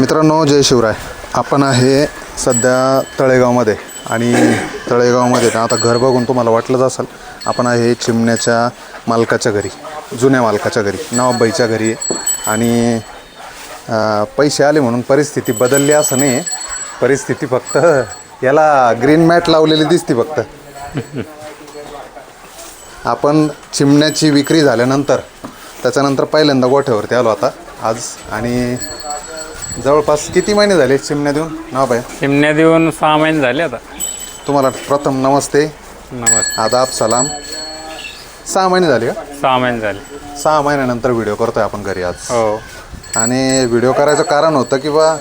मित्रांनो जय शिवराय. आपण आहे सध्या तळेगावमध्ये. आणि तळेगावमध्ये ना आता घर बघून तुम्हाला वाटलंच असेल आपण आहे चिमण्याच्या मालकाच्या घरी जुन्या मालकाच्या घरी नवाबाईच्या घरी. आहे आणि पैसे आले म्हणून परिस्थिती बदलली असं नाही परिस्थिती फक्त याला ग्रीन मॅट लावलेली दिसते फक्त. आपण चिमण्याची विक्री झाल्यानंतर त्याच्यानंतर पहिल्यांदा गोठ्यावरती आलो आता आज. आणि जवळपास किती महिने झाले चिमण्या देऊन? नाव बाय चिमण्या देऊन सहा महिने झाले आता. तुम्हाला प्रथम नमस्ते. नमस्ते. आदाब सलाम. सहा महिने झाले का? सहा महिने झाले. सहा महिन्यानंतर व्हिडिओ करतोय आपण घरी आज. हो. आणि व्हिडिओ करायचं कारण होतं की बा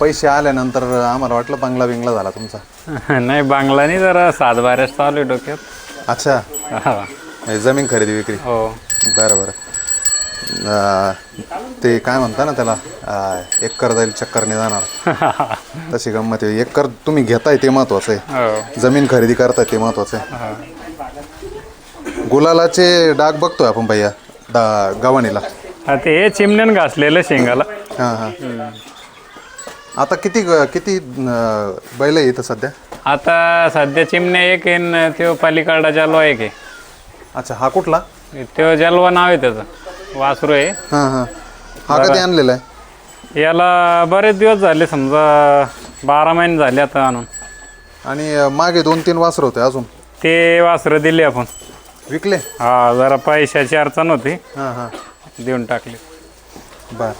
पैसे आल्यानंतर आम्हाला वाटलं बंगला बिंगला झाला तुमचा. नाही बांगला नाही जरा सात बाऱ्याच चालू आहे डोक्यात. अच्छा. हा. जमीन खरेदी विक्री. हो. बरं बरं. ते काय म्हणता ना त्याला अं, एकर जाईल चक्करने जाणार. तशी गंमत आहे. एकर तुम्ही घेताय ते महत्वाचं आहे. हो. जमीन खरेदी करताय ते महत्वाचं आहे. गुलालाचे डाग बघतोय आपण भैया गव्हाणीला. हा, ते हे चिमण्यान घासलेलं शेंगाला. हां हां. आता किती किती बैल आहे इथं सध्या? आता सध्या चिमण्या एक आहे त्यो पालिकाडा जलवा एक आहे. अच्छा हा कुठला? त्यो जलवा नाव आहे त्याचं. वासरू आहे. हां हां. हा कधी आणलेला आहे? याला बरेच दिवस झाले समजा बारा महिने झाले आता आणून. आणि अं, मागे दोन तीन वासर होते अजून? ते वासरं दिले आपण. विकले? हा जरा पैशाची अडचण होती. हां हां. देऊन टाकली. बर.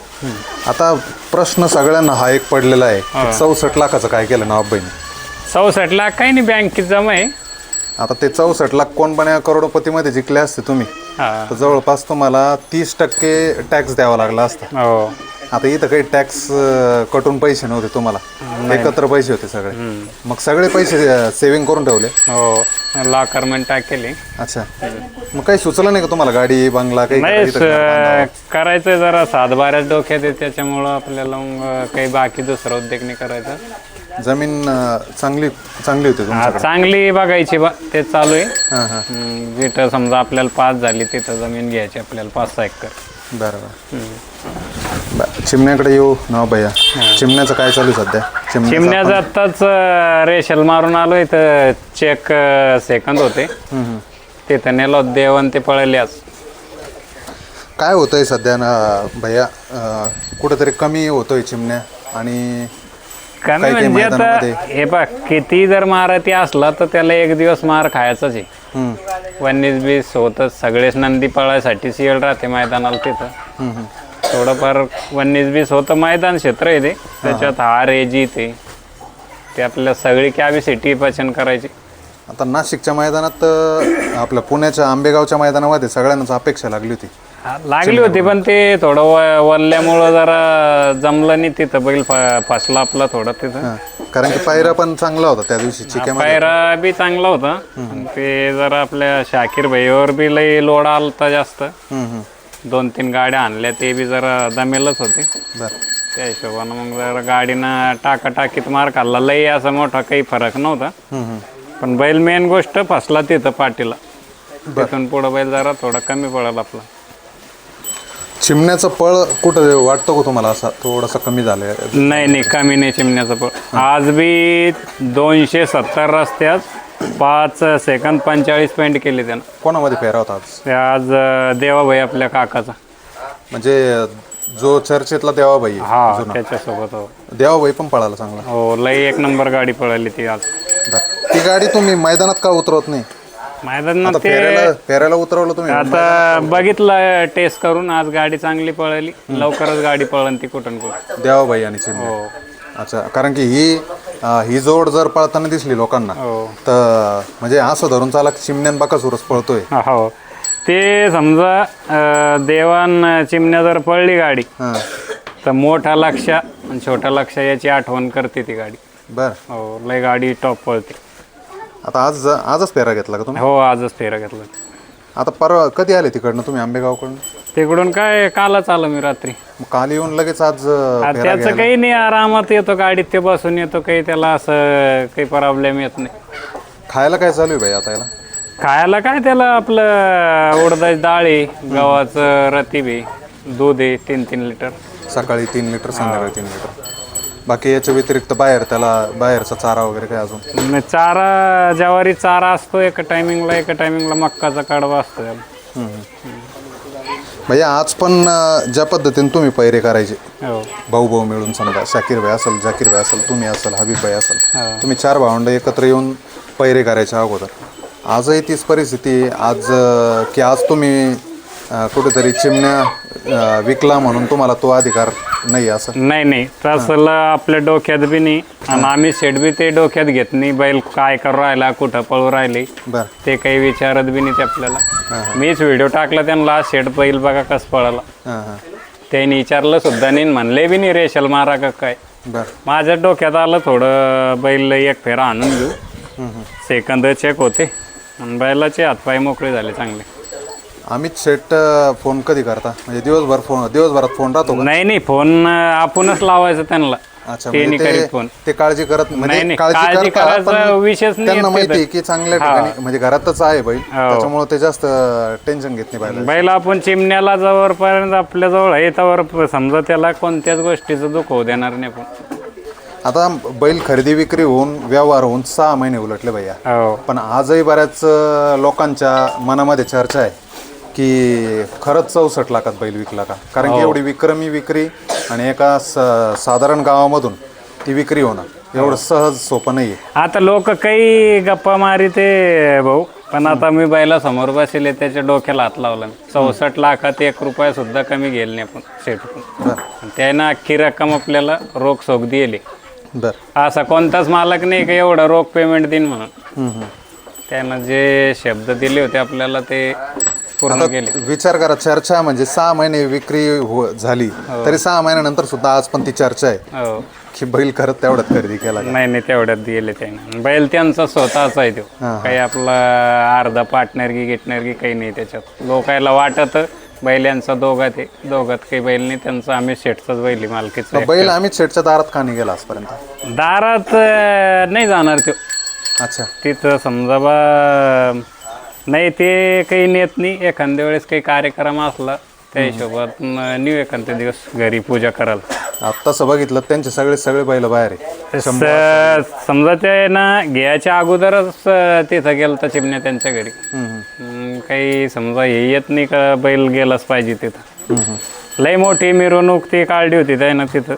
आता प्रश्न सगळ्यांना हा एक पडलेला आहे. चौसष्ट लाखाचं काय केलं ना अब्बाईने चौसष्ट लाख काही नाही बँकेत जमा आहे. आता ते चौसष्ट लाख कोण पण करोडपतीमध्ये जिंकले असते तुम्ही? तर जवळपास तुम्हाला तीस टक्के टॅक्स द्यावा लागला असता. हो. आता इथं काही टॅक्स कटून पैसे नव्हते तुम्हाला. एकत्र पैसे होते सगळे. मग सगळे पैसे सेव्हिंग करून ठेवले. हो. लाकरमेंट टाकेली अच्छा. मग काही सुचलं नाही का तुम्हाला? गाडी बंगला काही करायचं जरा. सातबाऱ्याच डोक्यात आहे त्याच्यामुळं आपल्याला मग काही बाकी दुसरा उद्योग नाही करायचा. जमीन अं, चांगली चांगली होती हा, चांगली बघायची बा ते चालू आहे. हां हां. हम्म, जिथं समजा आपल्याला पास झाली तिथं जमीन घ्यायची आपल्याला पाच सहा एकर. बरं बरं. बरं चिमण्याकडे येऊ ना भैया? चिमण्याचं काय चालू आहे सध्या? चिमण्याचं चिमण्याचं आत्ताच अं, रेशल मारून आलो इथं चेक सेकंद होते. तिथं नेलो देवन ते पळले आज काय होतंय सध्या ना भैया? अं, कुठंतरी कमी होतोय चिमण्या आणि कमी काही काही म्हणजे आता मैदानामध्ये- हे बघ किती जर मारती असला तर त्याला एक दिवस मार खायचाच आहे. हम्म, वन्नीस बीस होतच. सगळेच नंदी पळायसाठी सिएल राहते मैदानाला तिथं. हम्म, हम्म. थोडंफार वन्नीस बीस होतं मैदान क्षेत्र आहे ते. त्याच्यात हार आहे जीत आहे. ते आपल्याला सगळी कॅपॅसिटी पचन करायची. आता नाशिकच्या मैदानात अं, आपल्या पुण्याच्या आंबेगावच्या मैदानामध्ये सगळ्यांनाच अपेक्षा लागली होती. लागली होती पण ते थोडं वल्ल्यामुळं जरा जमलं नाही तिथं. बैल फ- फसला आपला थोडं तिथं. कारण की पायरा पण चांगला होता त्या दिवशी चिक्यामध्ये. पायरा बी चांगला होता. ते जरा आपल्या शाकीर भाईवर बी लई लोड आलता जास्त. हम्म, हम्म. दोन तीन गाड्या आणल्या ते बी जरा दमेलच होते. बरं. त्या हिशोबानं मग जरा गाडीनं टाका टाकीत मार खाल्ला. लई असा मोठा काही फरक नव्हता. हम्म, हम्म. पण बैल मेन गोष्ट फसला तिथं पाटीला तिथून पुढं बैल जरा थोडा कमी पडला आपला. चिमण्याचं पळ कुठं वाटतो का तुम्हाला? असा थोडासा कमी झालंय. नाही नाही कमी नाही चिमण्याचं पण आज बी दोनशे सत्तर रस्त्यात पाच सेकंद पंचेचाळीस पॉईंट केले त्यानं. कोणामध्ये फेरा होता आज? ते आज देवाभाई आपल्या काकाचा. म्हणजे जो चर्चेतला देवाबाई आहे. हा त्याच्यासोबत हो. देवाबाई पण पळाला चांगला. हो लई एक नंबर गाडी पळाली ती आज. बरं. ती गाडी तुम्ही मैदानात का उतरवत नाही? मैदानात आता ते फेऱ्याला फेऱ्याला उतरवलं तुम्ही. आता बघितलं टेस्ट करून आज गाडी चांगली पळाली. लवकरच गाडी पळन ती कुठून कुठं. देवाबाई आणि चिमण्या. हो. अच्छा कारण की ही अं, ही जोड जर पळताना दिसली लोकांना हो. तर म्हणजे असं धरून चाला की चिमण्यान बाकासुरच पळतोय. हो ते समजा अं, देवान चिमण्या जर पळली गाडी हां. तर मोठा लक्ष आणि छोटा लक्ष याची आठवण करते ती गाडी. बर. हो लय गाडी टॉप पळते. आता आज आजच फेरा घेतला का तुम्ही? हो आजच फेरा घेतला. आता परवा कधी आले तिकडनं तुम्ही आंबेगावकडनं? तिकडून काय कालच आलो मी रात्री. मग काल येऊन लगेच आज अं, आ, फेरा त्याचं घ्यायला. काही नाही आरामात येतो गाडीत ते बसून येतो काही त्याला असं काही प्रॉब्लेम येत नाही. खायला काय चालू आहे भाई आता याला? खायला काय त्याला आपलं उडदाची डाळ आहे गव्हाचं रतीब आहे दूध आहे तीन तीन लिटर. सकाळी तीन लिटर संध्याकाळी तीन लिटर. बाकी याच्या व्यतिरिक्त बाहेर त्याला बाहेरचा चारा वगैरे काय अजून न चारा ज्वारी चारा असतो एका टायमिंगला एका टायमिंगला मक्काचा कडवा असतो त्याला भैया आज पण अं, ज्या पद्धतीने तुम्ही पैरे करायचे हो भाऊ भाऊ मिळून समजा शाकीर भाई असेल जाकीर भाई असेल तुम्ही असेल हबीब भाई असेल हा. तुम्ही चार भावंड एकत्र येऊन पैरे करायच्या अगोदर आजही तीच परिस्थिती. आज अं, की आज तुम्ही अं, कुठेतरी चिमण्या अं, विकला म्हणून तुम्हाला तो अधिकार नाही असं? नाही नाही. तसलं आपल्या डोक्यात बी नाही. आणि आम्ही शेट बी ते डोक्यात घेत नाही. बैल काय करू राहिला कुठं पळू राहिले. बरं. ते काही विचारत बी नाही ते आपल्याला मीच व्हिडिओ टाकला त्यांना शेट बैल बघा कसं पळाला. हां हां. त्यांनी विचारलं सुद्धा नाही म्हणले बी नाही रेशल मारा का काय? बरं. माझ्या डोक्यात आलं थोडं बैल एक फेरा आणून घेऊ सेकंद चेक होते. आणि बैलाचे हातपाय मोकळे झाले चांगले. अमित शेट फोन कधी करता? म्हणजे दिवसभर फोन दिवसभरात फोन राहतो का? नाही नाही फोन आपणच लावायचं त्यांना. अच्छा ते नाही म्हणजे करीत फोन. ते काळजी करत नाही, म्हणजे नाही, काळजी काळजी करता करायचा पण विषयच नाही त्यांना येत माहिती आहे. की चांगल्या ठिकाणी म्हणजे घरातच आहे बैल हो. त्याच्यामुळे ते जास्त टेन्शन घेत नाही पाहिजे बैल आपण चिमण्याला जवळपर्यंत आपल्या जवळ आहे त्यावर समजा त्याला कोणत्याच गोष्टीचं दुःख होऊ देणार नाही आपण आता बैल खरेदी विक्री होऊन व्यवहार होऊन सहा महिने उलटले भैया. हो. पण आजही बऱ्याच अं, लोकांच्या मनामध्ये चर्चा आहे. की खरंच चौसष्ट लाखात बैल विकला का? कारण हो. की एवढी विक्रमी विक्री आणि एका स- साधारण गावामधून ती विक्री होणं एवढं सहज सोपं नाही आता लोक काही गप्पा मारी ते भाऊ पण आता मी बैला समोर बसले त्याच्या डोक्याला हात लावला. मी. चौसष्ट लाखात एक रुपया सुद्धा कमी गेले नाही आपण शेटून त्यानं अख्खी रक्कम आपल्याला रोख सोख दिली. बरं. असा कोणताच मालक नाही का एवढं रोख पेमेंट देईन म्हणून. त्यानं जे शब्द दिले होते आपल्याला ते पूर्ण केले विचार करा चर्चा म्हणजे सहा महिने विक्री हो झाली तरी सहा महिन्यानंतर सुद्धा आज पण ती चर्चा आहे. हो. की बैल खरंच तेवढ्यात खरेदी केला का? नाही नाही तेवढ्यात दिले त्यानं बैल त्यांचा स्वतःच आहे तो. हा. काही आपला अर्धा पार्टनर की गिटनर की काही नाही त्याच्यात. लोकायला वाटत बैल यांचा दोघात आहे दोघात काही बैल नाही त्यांचं आम्ही शेटचाच बैल मालकीचं बैल आम्ही शेटच्या दारात का नाही गेला आजपर्यंत? दारात अं, नाही जाणार तो. अच्छा. तिथं समजा बा नाही ते काही नेत नाही. एखाद्या वेळेस काही कार्यक्रम असला त्या हिशोबात नेऊ एखाद्या दिवस घरी पूजा करायला. आता तसं बघितलं त्यांचे सगळे सगळे बैल बाहेर आहे. स- समजा ते ना घ्यायच्या अगोदरच अं, तिथं गेलं तर चिमण्या त्यांच्या घरी. हम्म, काही समजा हे येत नाही का बैल गेलाच पाहिजे तिथं. लई मोठी मिरवणूक ती काढली होती त्यानं तिथं.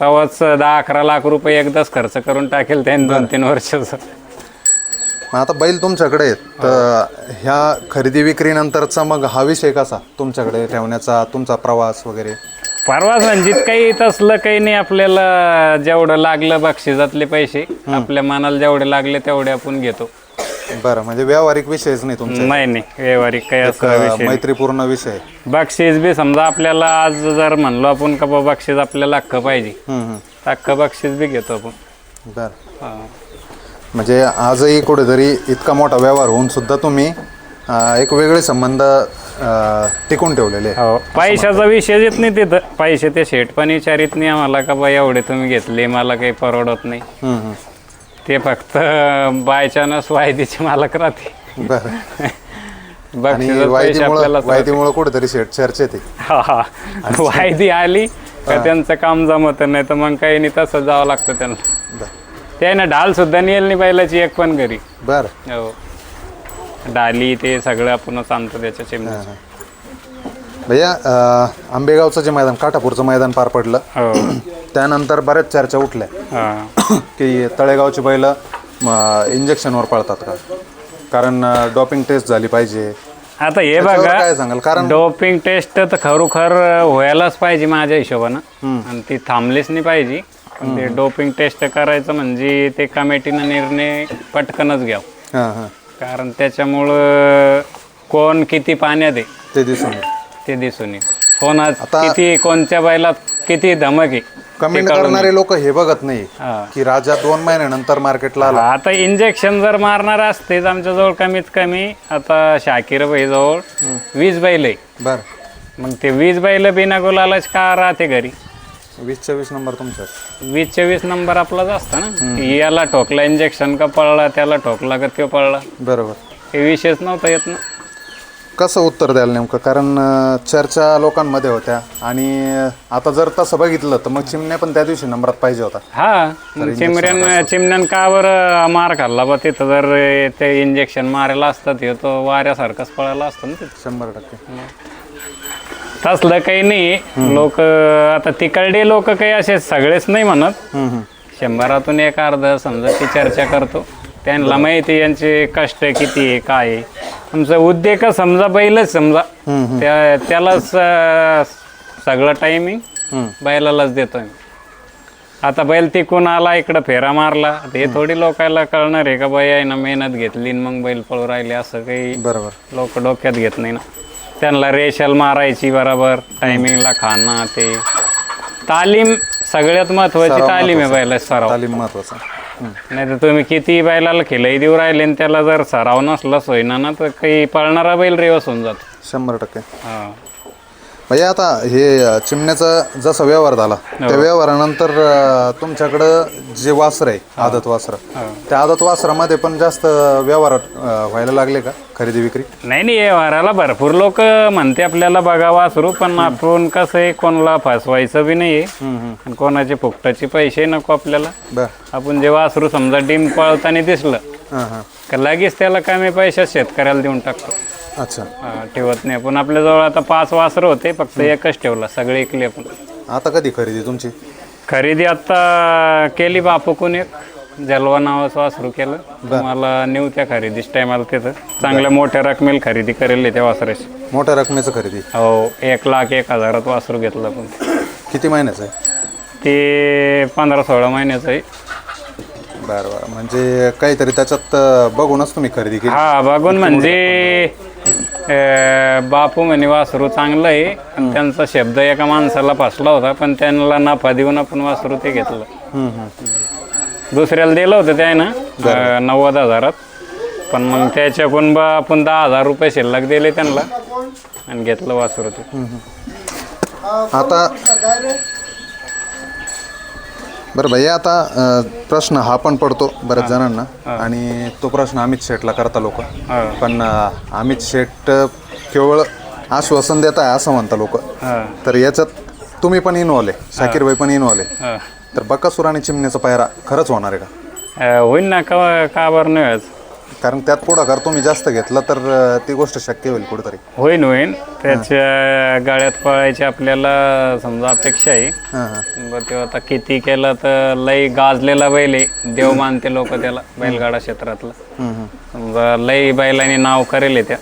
तेव्हाच दहा अकरा लाख रुपये एकदाच खर्च करून टाकेल त्याने दोन तीन वर्षाचं. मग आता बैल तुमच्याकडे आहेत तर ह्या खरेदी विक्रीनंतरचा मग हा विषय कसा तुमच्याकडे ठेवण्याचा तुमचा प्रवास वगैरे परवा संजित काही तसलं काही नाही आपल्याला जेवढं लागलं बक्षिसातले पैसे आपल्या मनाला जेवढे लागले तेवढे आपण घेतो बरं म्हणजे व्यावहारिक विषयच नाही तुमचा नाही नाही व्यवहारिक काही असं विषय नाही. मैत्रीपूर्ण विषय. बक्षीस बी समजा आपल्याला आज जर म्हणलो आपण का बाबा बक्षीस आपल्याला अख्ख पाहिजे हम्म, हम्म. तर अख्ख बक्षीस बी घेतो आपण बरं हा. म्हणजे आजही कुठेतरी इतका मोठा व्यवहार होऊन सुद्धा तुम्ही अं, एक वेगळे संबंध अं, टिकून ठेवलेले आहे. हो पैशाचा विषय येत नाही तिथं. पैसे ते शेट पण विचारित नाही आम्हाला का बा एवढे तुम्ही घेतले मला काही परवडत नाही. हम्म, हम्म. ते फक्त बायचानस वायदीचे मालक राहते. बरं. आणि बक्षिसात पैसे वायदीमुळं आपल्याला वायदीमुळं कुठेतरी शेट चर्चेत आहे. हा हा. वायदी आली का त्यांचं काम जमत नाही तर मग काही नाही तसं जावं लागतं त्यांना. बरं. त्याने ढाल सुद्धा नेल नाही बैलाची एक पण घरी. बरं. हो. डाली ते सगळं आपणच आणतो त्याच्या चिमण्याचं. भैया अं, आंबेगावचं जे मैदान काठापूरचं मैदान पार पडलं हो. त्यानंतर बऱ्याच चर्चा उठल्या. हा. की तळेगावची बैल इंजेक्शनवर पळतात का? कारण डॉपिंग टेस्ट झाली पाहिजे. आता हे त्याच्यावर बघा काय सांगाल? कारण डोपिंग टेस्ट तर खरोखर व्हायलाच पाहिजे माझ्या हिशोबानं. आणि ती थांबलीच नाही पाहिजे. ते डोपिंग टेस्ट करायचं म्हणजे ते कमिटीनं निर्णय पटकनच घ्यावं. हां हां. कारण त्याच्यामुळं कोण किती पाण्यात आहे ते दिसून येईल. ते दिसून येईल. कोणात आता- किती कोणत्या बैलात किती धमक आहे कमेंट करणारे लोक हे बघत नाही हा. की राजा दोन महिन्यानंतर मार्केटला आला. आता इंजेक्शन जर मारणार असतेच आमच्याजवळ कमीत कमी आता शाकीर जवळ वीस बैल आहे. बर. मग ते वीस बैल बिना गुलालाच का राहते घरी? वीस नंबर तुमच्या वीस चोवीस नंबर आपलाच असतं ना? याला ठोकला इंजेक्शन का पळला त्याला ठोकला का तो पळला? बरोबर. हे विषयच नव्हता येत ना. कसं उत्तर द्याल नेमकं? कारण अं, चर्चा लोकांमध्ये होत्या आणि अं, आता जर तसं बघितलं तर मग चिमण्या पण त्या दिवशी नंबरात पाहिजे होता. हा चिमऱ्यान चिमण्यान का बरं मार खाल्ला बा? तिथं जर ते इंजेक्शन मारायला असतं ते तो वाऱ्यासारखाच पळायला असतं ना तिथं. शंभर टक्के. तसलं काही नाही. लोक आता तिकडे लोक काही असे सगळेच नाही म्हणत. शंभरातून एक अर्ध समजा ती चर्चा करतो. त्यांना माहिती यांचे कष्ट किती आहे काय आहे. तुमचं उद्योग समजा बैलच समजा. त्या त्यालाच अं, सगळं टायमिंग बैलालाच देतोय आता बैल तिकून आला इकडं फेरा मारला. हे थोडी लोकांना कळणार आहे का बाई आहे ना मेहनत घेतली आणि मग बैल पळू राहिले असं काही बरोबर. लोक डोक्यात घेत नाही ना. त्यांना रेशल मारायची बरोबर टायमिंगला खाणं ते. तालीम सगळ्यात महत्वाची तालीम आहे बैला सराव. तालीम महत्त्वाचा. नाही तर तुम्ही किती बैलाला खिलाई देऊ राहिले आणि त्याला जर सराव नसला सोयना ना तर काही पळणारा बैल रेवस होऊन जातो. शंभर टक्के. हा. भैया आता हे चिमण्याचा जसा व्यवहार झाला त्या व्यवहारानंतर तुमच्याकडं जे वासर आहे आदत वासर त्या आदत वासरामध्ये पण जास्त व्यवहार व्हायला लागले का? खरेदी विक्री? नाही नाही व्यवहाराला भरपूर लोक म्हणते आपल्याला बघावा सुरू पण आपण कसं आहे कोणाला फसवायचं बी नाही आणि कोणाचे फुकटाचे पैसे नको आपल्याला. आपण जेव्हा वासरू समजा डिम पळताना दिसलं हां हां. का लगेच त्याला कमी पैशात शेतकऱ्याला देऊन टाकतो. अच्छा. हा, ठेवत नाही. पण आपल्याजवळ आता पाच वासरं होते फक्त एकच ठेवला सगळे ऐकले आपण आता कधी खरेदी तुमची? खरेदी आता केली बापूकून एक जलवा नावाचं वासरू केलं. मला नेऊ त्या खरेदीच टायमाला तिथं. चांगल्या मोठ्या रकमेला खरेदी करेल त्या वासराची. मोठ्या रकमेचं खरेदी? हो एक लाख एक हजारात वासरू घेतलं आपण किती महिन्याचं आहे? ते पंधरा सोळा महिन्याचं आहे. बरं बरं. म्हणजे काहीतरी त्याच्यात अं, बघूनच तुम्ही खरेदी केली. हा बघून म्हणजे बापू म्हणे वासरू चांगलं आहे. आणि त्यांचा शब्द एका माणसाला फसला होता पण त्यांना नफा देऊन आपण वासरू ते घेतलं. दुसऱ्याला दिलं होतं त्या ना अं, नव्वद हजारात. पण मग त्याच्याकडून बा आपण दहा हजार रुपये शिल्लक दिले त्यांना आणि घेतलं वासरू ते. आता बरं भैया आता अं, प्रश्न हा पण पडतो बऱ्याच जणांना आणि तो प्रश्न अमित शेटला करता लोक. पण अं, अमित शेट अं, केवळ आश्वासन देत आहे असं म्हणता लोक. तर याच्यात तुम्ही पण इन्वॉल्व आहे. शाकीर भाई पण इन्वॉल्व आहे. हा. तर बकासूर आणि चिमण्याचा पायरा खरंच होणार आहे का? अं, होईल ना का का बरं नाही व्हायचं? कारण त्यात पुढाकार तुम्ही जास्त घेतला तर अं, ती गोष्ट शक्य होईल कुठेतरी. होईन होईन. त्याच्या गाड्यात पळायची आपल्याला समजा अपेक्षा आहे. हां हां. बरं ते आता किती केलं तर लई गाजलेला बैल आहे. देव मानते लोक त्याला बैलगाडा क्षेत्रातलं. हम्म, हम्म. समजा लई बैलांनी नाव करेल त्या.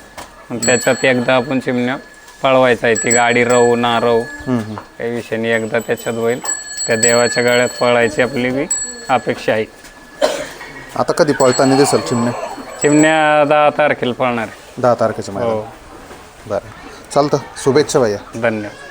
मग त्याच्यात एकदा आपण चिमण्या पळवायचा आहे. ती गाडी राहू ना राहू हम्म, हम्म. काही विषय नाही एकदा त्याच्यात बैल त्या देवाच्या गाड्यात पळायची आपली बी अपेक्षा आहे. आता कधी पळताना दिसेल चिमण्या? चिमण्या दहा तारखेला पळणार आहे. दहा तारखेच्या हो. महिन्यात बरं. चालतं. शुभेच्छा भैया. धन्यवाद.